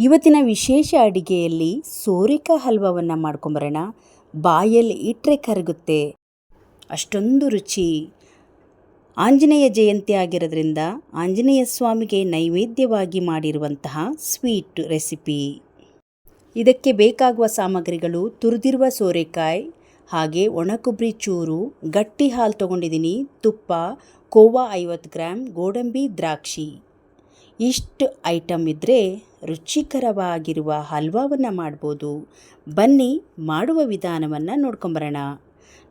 ಇವತ್ತಿನ ವಿಶೇಷ ಅಡಿಗೆಯಲ್ಲಿ ಸೋರೆಕ ಹಲ್ವವನ್ನು ಮಾಡ್ಕೊಂಬರೋಣ. ಬಾಯಲ್ಲಿ ಇಟ್ಟರೆ ಕರಗುತ್ತೆ. ಅಷ್ಟೊಂದು ರುಚಿ. ಆಂಜನೇಯ ಜಯಂತಿ ಆಗಿರೋದ್ರಿಂದ ಆಂಜನೇಯ ಸ್ವಾಮಿಗೆ ನೈವೇದ್ಯವಾಗಿ ಮಾಡಿರುವಂತಹ ಸ್ವೀಟ್ ರೆಸಿಪಿ. ಇದಕ್ಕೆ ಬೇಕಾಗುವ ಸಾಮಗ್ರಿಗಳು ತುರಿದಿರುವ ಸೋರೆಕಾಯಿ, ಹಾಗೆ ಒಣಕೊಬ್ಬರಿ ಚೂರು, ಗಟ್ಟಿ ಹಾಲು ತೊಗೊಂಡಿದ್ದೀನಿ, ತುಪ್ಪ, ಕೋವಾ ಐವತ್ತು ಗ್ರಾಮ್ ಗೋಡಂಬಿ ದ್ರಾಕ್ಷಿ. ಇಷ್ಟು ಐಟಮ್ ಇದ್ದರೆ ರುಚಿಕರವಾಗಿರುವ ಹಲ್ವಾವನ್ನು ಮಾಡ್ಬೋದು. ಬನ್ನಿ, ಮಾಡುವ ವಿಧಾನವನ್ನು ನೋಡ್ಕೊಂಬರೋಣ.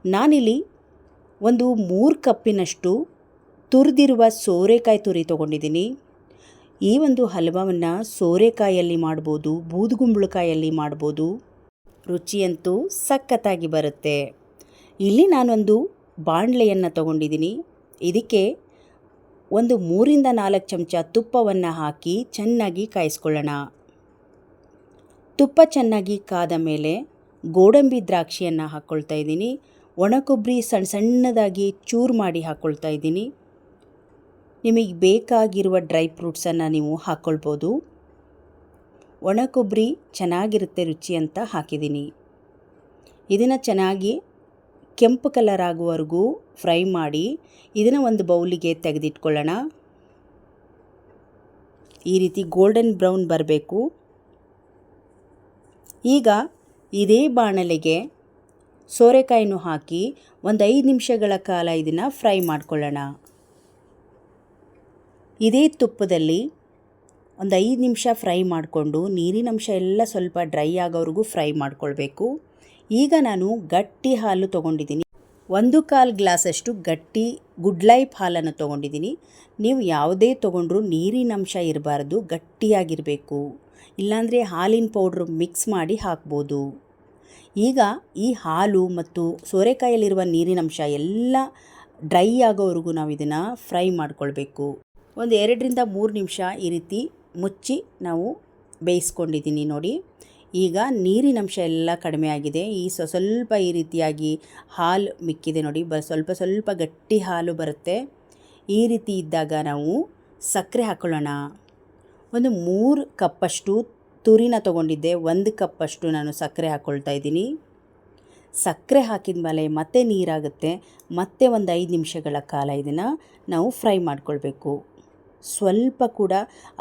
ನಾನಿಲ್ಲಿ ಒಂದು ಮೂರು ಕಪ್ಪಿನಷ್ಟು ತುರಿದಿರುವ ಸೋರೆಕಾಯಿ ತುರಿ ತೊಗೊಂಡಿದ್ದೀನಿ. ಈ ಒಂದು ಹಲ್ವಾವನ್ನು ಸೋರೆಕಾಯಲ್ಲಿ ಮಾಡ್ಬೋದು, ಬೂದುಗುಂಬಳಕಾಯಲ್ಲಿ ಮಾಡ್ಬೋದು. ರುಚಿಯಂತೂ ಸಖತ್ತಾಗಿ ಬರುತ್ತೆ. ಇಲ್ಲಿ ನಾನೊಂದು ಬಾಣಲೆಯನ್ನು ತಗೊಂಡಿದ್ದೀನಿ. ಇದಕ್ಕೆ ಒಂದು ಮೂರಿಂದ ನಾಲ್ಕು ಚಮಚ ತುಪ್ಪವನ್ನು ಹಾಕಿ ಚೆನ್ನಾಗಿ ಕಾಯಿಸ್ಕೊಳ್ಳೋಣ. ತುಪ್ಪ ಚೆನ್ನಾಗಿ ಕಾದ ಮೇಲೆ ಗೋಡಂಬಿ ದ್ರಾಕ್ಷಿಯನ್ನು ಹಾಕ್ಕೊಳ್ತಾ ಇದ್ದೀನಿ. ಒಣಕೊಬ್ಬರಿ ಸಣ್ಣ ಸಣ್ಣದಾಗಿ ಚೂರು ಮಾಡಿ ಹಾಕ್ಕೊಳ್ತಾ ಇದ್ದೀನಿ. ನಿಮಗೆ ಬೇಕಾಗಿರುವ ಡ್ರೈ ಫ್ರೂಟ್ಸನ್ನು ನೀವು ಹಾಕ್ಕೊಳ್ಬೋದು ಒಣ ಕೊಬ್ಬರಿ ಚೆನ್ನಾಗಿರುತ್ತೆ, ರುಚಿ ಅಂತ ಹಾಕಿದ್ದೀನಿ. ಇದನ್ನು ಚೆನ್ನಾಗಿ ಕೆಂಪು ಕಲರ್ ಆಗುವವರೆಗೂ ಫ್ರೈ ಮಾಡಿ, ಇದನ್ನು ಒಂದು ಬೌಲಿಗೆ ತೆಗೆದಿಟ್ಕೊಳ್ಳೋಣ. ಈ ರೀತಿ ಗೋಲ್ಡನ್ ಬ್ರೌನ್ ಬರಬೇಕು. ಈಗ ಇದೇ ಬಾಣಲೆಗೆ ಸೋರೆಕಾಯಿನೂ ಹಾಕಿ ಒಂದು ಐದು ನಿಮಿಷಗಳ ಕಾಲ ಇದನ್ನು ಫ್ರೈ ಮಾಡಿಕೊಳ್ಳೋಣ. ಇದೇ ತುಪ್ಪದಲ್ಲಿ ಒಂದು ಐದು ನಿಮಿಷ ಫ್ರೈ ಮಾಡಿಕೊಂಡು ನೀರಿನಂಶ ಎಲ್ಲ ಸ್ವಲ್ಪ ಡ್ರೈ ಆಗೋವರೆಗೂ ಫ್ರೈ ಮಾಡ್ಕೊಳ್ಬೇಕು. ಈಗ ನಾನು ಗಟ್ಟಿ ಹಾಲು ತೊಗೊಂಡಿದ್ದೀನಿ. ಒಂದು ಕಾಲು ಗ್ಲಾಸಷ್ಟು ಗಟ್ಟಿ ಗುಡ್ ಲೈಫ್ ಹಾಲನ್ನು ತೊಗೊಂಡಿದ್ದೀನಿ. ನೀವು ಯಾವುದೇ ತೊಗೊಂಡ್ರೂ ನೀರಿನಂಶ ಇರಬಾರ್ದು, ಗಟ್ಟಿಯಾಗಿರಬೇಕು. ಇಲ್ಲಾಂದರೆ ಹಾಲಿನ ಪೌಡ್ರ್ ಮಿಕ್ಸ್ ಮಾಡಿ ಹಾಕ್ಬೋದು. ಈಗ ಈ ಹಾಲು ಮತ್ತು ಸೋರೆಕಾಯಲ್ಲಿರುವ ನೀರಿನಂಶ ಎಲ್ಲ ಡ್ರೈ ಆಗೋವರೆಗೂ ನಾವು ಇದನ್ನು ಫ್ರೈ ಮಾಡ್ಕೊಳ್ಬೇಕು. ಒಂದು ಎರಡರಿಂದ ಮೂರು ನಿಮಿಷ ಈ ರೀತಿ ಮುಚ್ಚಿ ನಾವು ಬೇಯಿಸ್ಕೊಂಡಿದ್ದೀನಿ ನೋಡಿ. ಈಗ ನೀರಿನಂಶ ಎಲ್ಲ ಕಡಿಮೆ ಆಗಿದೆ. ಈ ಸ್ವ ಸ್ವಲ್ಪ ಈ ರೀತಿಯಾಗಿ ಹಾಲು ಮಿಕ್ಕಿದೆ ನೋಡಿ. ಬ, ಸ್ವಲ್ಪ ಸ್ವಲ್ಪ ಗಟ್ಟಿ ಹಾಲು ಬರುತ್ತೆ. ಈ ರೀತಿ ಇದ್ದಾಗ ನಾವು ಸಕ್ಕರೆ ಹಾಕ್ಕೊಳ್ಳೋಣ ಒಂದು ಮೂರು ಕಪ್ಪಷ್ಟು ತುರಿನ ತೊಗೊಂಡಿದ್ದೆ. ಒಂದು ಕಪ್ಪಷ್ಟು ನಾನು ಸಕ್ಕರೆ ಹಾಕ್ಕೊಳ್ತಾ ಇದ್ದೀನಿ. ಸಕ್ಕರೆ ಹಾಕಿದ ಮೇಲೆ ಮತ್ತೆ ನೀರಾಗುತ್ತೆ. ಮತ್ತೆ ಒಂದು ಐದು ನಿಮಿಷಗಳ ಕಾಲ ಇದನ್ನು ನಾವು ಫ್ರೈ ಮಾಡ್ಕೊಳ್ಬೇಕು. ಸ್ವಲ್ಪ ಕೂಡ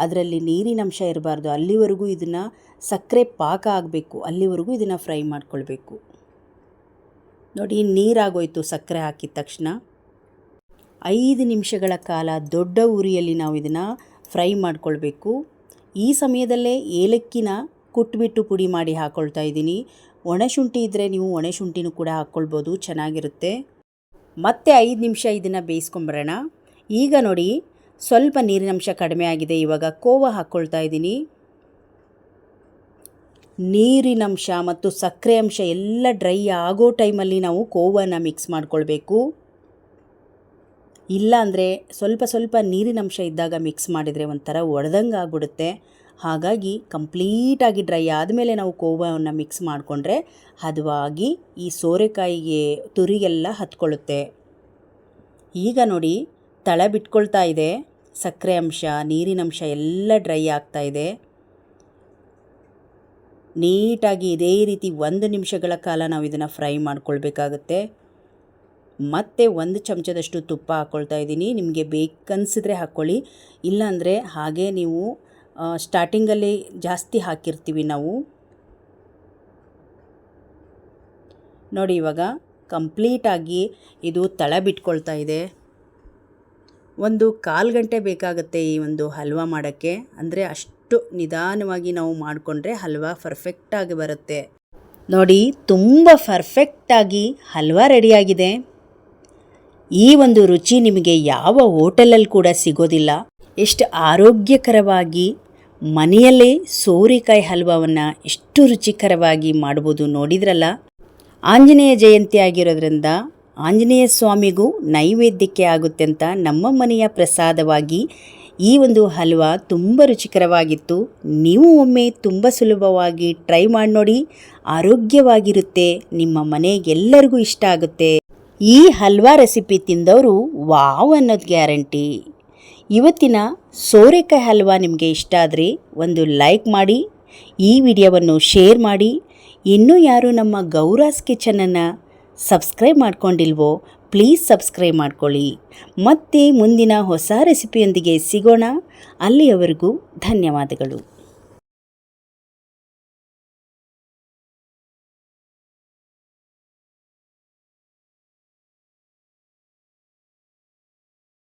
ಅದರಲ್ಲಿ ನೀರಿನಂಶ ಇರಬಾರ್ದು. ಅಲ್ಲಿವರೆಗೂ ಇದನ್ನು ಸಕ್ಕರೆ ಪಾಕ ಆಗಬೇಕು. ಅಲ್ಲಿವರೆಗೂ ಇದನ್ನು ಫ್ರೈ ಮಾಡ್ಕೊಳ್ಬೇಕು. ನೋಡಿ, ನೀರಾಗೋಯಿತು ಸಕ್ಕರೆ ಹಾಕಿದ ತಕ್ಷಣ. ಐದು ನಿಮಿಷಗಳ ಕಾಲ ದೊಡ್ಡ ಉರಿಯಲ್ಲಿ ನಾವು ಇದನ್ನು ಫ್ರೈ ಮಾಡ್ಕೊಳ್ಬೇಕು. ಈ ಸಮಯದಲ್ಲೇ ಏಲಕ್ಕಿನ ಕುಟ್ಬಿಟ್ಟು ಪುಡಿ ಮಾಡಿ ಹಾಕ್ಕೊಳ್ತಾ ಇದ್ದೀನಿ. ಒಣಶುಂಠಿ ಇದ್ದರೆ ನೀವು ಒಣಶುಂಠಿನೂ ಕೂಡ ಹಾಕ್ಕೊಳ್ಬೋದು ಚೆನ್ನಾಗಿರುತ್ತೆ. ಮತ್ತೆ ಐದು ನಿಮಿಷ ಇದನ್ನು ಬೇಯಿಸ್ಕೊಂಬರೋಣ. ಈಗ ನೋಡಿ ಸ್ವಲ್ಪ ನೀರಿನಂಶ ಕಡಿಮೆ ಆಗಿದೆ. ಇವಾಗ ಕೋವ ಹಾಕ್ಕೊಳ್ತಾ ಇದ್ದೀನಿ. ನೀರಿನಂಶ ಮತ್ತು ಸಕ್ಕರೆ ಅಂಶ ಎಲ್ಲ ಡ್ರೈ ಆಗೋ ಟೈಮಲ್ಲಿ ನಾವು ಕೋವನ ಮಿಕ್ಸ್ ಮಾಡ್ಕೊಳ್ಬೇಕು. ಇಲ್ಲಾಂದರೆ ಸ್ವಲ್ಪ ಸ್ವಲ್ಪ ನೀರಿನಂಶ ಇದ್ದಾಗ ಮಿಕ್ಸ್ ಮಾಡಿದರೆ ಒಂಥರ ಒಡೆದಂಗೆ ಆಗ್ಬಿಡುತ್ತೆ. ಹಾಗಾಗಿ ಕಂಪ್ಲೀಟಾಗಿ ಡ್ರೈ ಆದಮೇಲೆ ನಾವು ಕೋವವನ್ನು ಮಿಕ್ಸ್ ಮಾಡಿಕೊಂಡ್ರೆ ಹದವಾಗಿ ಈ ಸೋರೆಕಾಯಿಗೆ ತುರಿಗೆಲ್ಲ ಹತ್ಕೊಳ್ಳುತ್ತೆ. ಈಗ ನೋಡಿ ತಳ ಬಿಟ್ಕೊಳ್ತಾ ಇದೆ. ಸಕ್ಕರೆ ಅಂಶ ನೀರಿನಂಶ ಎಲ್ಲ ಡ್ರೈ ಆಗ್ತಾ ಇದೆ. ನೀಟಾಗಿ ಇದೇ ರೀತಿ ಒಂದು ನಿಮಿಷಗಳ ಕಾಲ ನಾವು ಇದನ್ನು ಫ್ರೈ ಮಾಡ್ಕೊಳ್ಬೇಕಾಗತ್ತೆ. ಮತ್ತೆ ಒಂದು ಚಮಚದಷ್ಟು ತುಪ್ಪ ಹಾಕ್ಕೊಳ್ತಾ ಇದ್ದೀನಿ. ನಿಮಗೆ ಬೇಕನ್ಸಿದ್ರೆ ಹಾಕ್ಕೊಳ್ಳಿ. ಇಲ್ಲಾಂದರೆ ಹಾಗೆ ನೀವು ಸ್ಟಾರ್ಟಿಂಗಲ್ಲಿ ಜಾಸ್ತಿ ಹಾಕಿರ್ತೀವಿ ನಾವು. ನೋಡಿ ಇವಾಗ ಕಂಪ್ಲೀಟಾಗಿ ಇದು ತಳ ಬಿಟ್ಕೊಳ್ತಾ ಇದೆ. ಒಂದು ಕಾಲು ಗಂಟೆ ಬೇಕಾಗುತ್ತೆ ಈ ಒಂದು ಹಲ್ವ ಮಾಡೋಕ್ಕೆ. ಅಂದರೆ ಅಷ್ಟು ನಿಧಾನವಾಗಿ ನಾವು ಮಾಡಿಕೊಂಡ್ರೆ ಹಲ್ವ ಪರ್ಫೆಕ್ಟಾಗಿ ಬರುತ್ತೆ. ನೋಡಿ, ತುಂಬ ಪರ್ಫೆಕ್ಟಾಗಿ ಹಲ್ವ ರೆಡಿಯಾಗಿದೆ. ಈ ಒಂದು ರುಚಿ ನಿಮಗೆ ಯಾವ ಹೋಟೆಲಲ್ಲಿ ಕೂಡ ಸಿಗೋದಿಲ್ಲ. ಎಷ್ಟು ಆರೋಗ್ಯಕರವಾಗಿ ಮನೆಯಲ್ಲೇ ಸೋರೆಕಾಯಿ ಹಲ್ವಾವನ್ನು ಎಷ್ಟು ರುಚಿಕರವಾಗಿ ಮಾಡ್ಬೋದು ನೋಡಿದ್ರಲ್ಲ. ಆಂಜನೇಯ ಜಯಂತಿ ಆಗಿರೋದ್ರಿಂದ ಆಂಜನೇಯ ಸ್ವಾಮಿಗೂ ನೈವೇದ್ಯಕ್ಕೆ ಆಗುತ್ತೆ ಅಂತ ನಮ್ಮ ಮನೆಯ ಪ್ರಸಾದವಾಗಿ ಈ ಒಂದು ಹಲ್ವ ತುಂಬ ರುಚಿಕರವಾಗಿತ್ತು. ನೀವು ಒಮ್ಮೆ ತುಂಬ ಸುಲಭವಾಗಿ ಟ್ರೈ ಮಾಡಿ ನೋಡಿ, ಆರೋಗ್ಯವಾಗಿರುತ್ತೆ, ನಿಮ್ಮ ಮನೆಗೆಲ್ಲರಿಗೂ ಇಷ್ಟ ಆಗುತ್ತೆ. ಈ ಹಲ್ವಾ ರೆಸಿಪಿ ತಿಂದವರು ವಾವ್ ಅನ್ನೋದು ಗ್ಯಾರಂಟಿ. ಇವತ್ತಿನ ಸೋರೆಕಾಯಿ ಹಲ್ವಾ ನಿಮಗೆ ಇಷ್ಟ ಆದರೆ ಒಂದು ಲೈಕ್ ಮಾಡಿ, ಈ ವಿಡಿಯೋವನ್ನು ಶೇರ್ ಮಾಡಿ, ಇನ್ನೂ ಯಾರು ನಮ್ಮ ಗೌರಾಸ್ ಕಿಚನನ್ನು ಸಬ್ಸ್ಕ್ರೈಬ್ ಮಾಡ್ಕೊಂಡಿಲ್ವೋ ಪ್ಲೀಸ್ ಸಬ್ಸ್ಕ್ರೈಬ್ ಮಾಡ್ಕೊಳ್ಳಿ. ಮತ್ತೆ ಮುಂದಿನ ಹೊಸ ರೆಸಿಪಿಯೊಂದಿಗೆ ಸಿಗೋಣ. ಅಲ್ಲಿಯವರೆಗೂ ಧನ್ಯವಾದಗಳು.